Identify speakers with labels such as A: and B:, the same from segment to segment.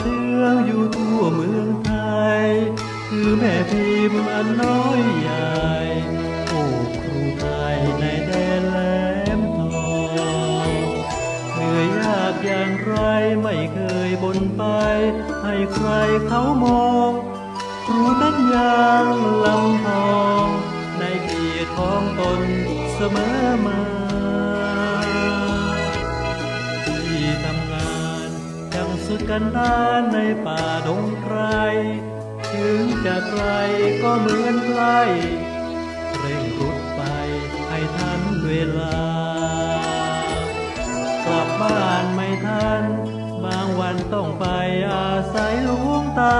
A: เตืองอยู่ทั่วเมืองไทย คือแม่พิมพ์อันน้อยใหญ่โอ้ครูไทยในแดนแหลมทองเหนื่อยยากอย่างไรไม่เคยบนไป ให้ใครเขามองครูนั้นยังลำทอง ในเกียรติของตนเสมอมา กันดานในป่าดงไกรถึงจะไกลก็เหมือนใกล้เร่งรุดไปให้ทันเวลา กลับบ้านไม่ทัน บางวันต้องไปอาศัยหลวงตา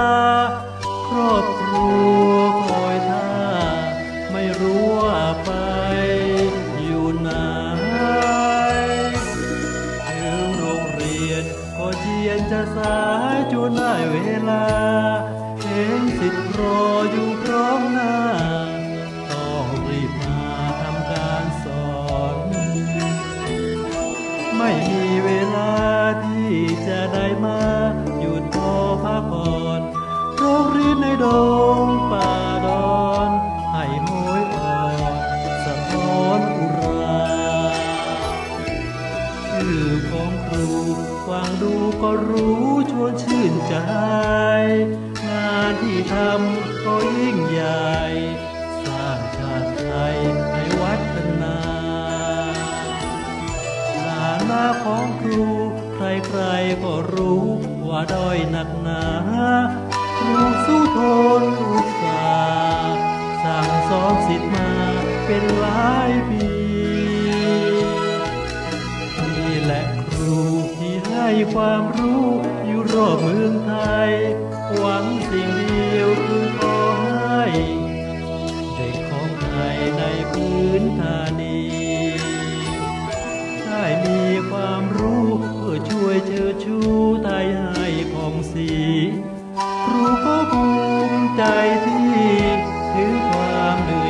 A: เวลา เห็นสิทธิ์รออยู่พร้อมหน้า ต้องรีบมาทำการสอน ไม่มีเวลาที่จะได้มา หยุดพอพักผ่อนโรงเรียนในดงป่า ของครูฟังดูก็รู้ชวนชื่นใจ งานที่ทำก็ยิ่งใหญ่ สร้างชาติไทยให้วัฒนาฐานะของครูใครๆก็รู้ว่าด้อยหนักหนาครูสู้ทนอุตสาห์สั่งสอนสิทธิ์มาเป็นหลายปี ให้ความรู้อยู่รอบเมืองไทย หวังสิ่งเดียวคือขอให้ได้ของไทยในพื้นฐานีได้มีความรู้เพื่อช่วยเชิดชูไทยให้ผ่องสีรู้ก็ภูมิใจที่ถือความเดือ